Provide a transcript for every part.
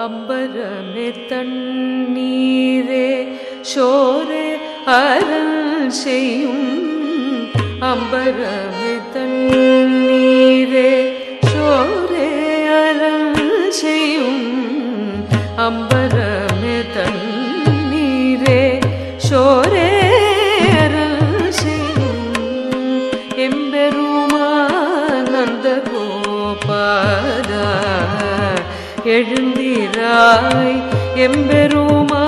അമ്പരമേ തണ്ണീരേ ശോരെ അരൾ ചെയ്യും. അമ്പരമേ തണ്ണീരേ ശോരെ അരൾ ചെയ്യും. അമ്പരമേ തണ്ണീരേ ശോരെ അരൾ ചെയ്യും. എമ്പെരുമാനന്ദഗോപാദ எழுந்திராய் எம்பெருமா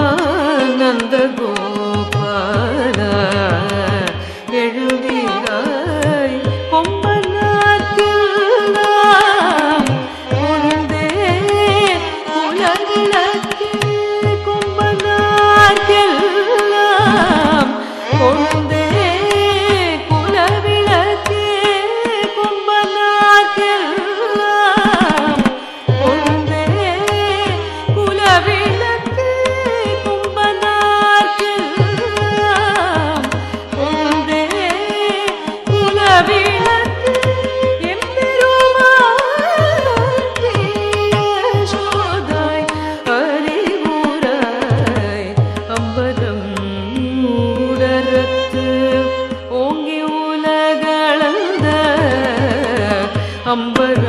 அம்பர்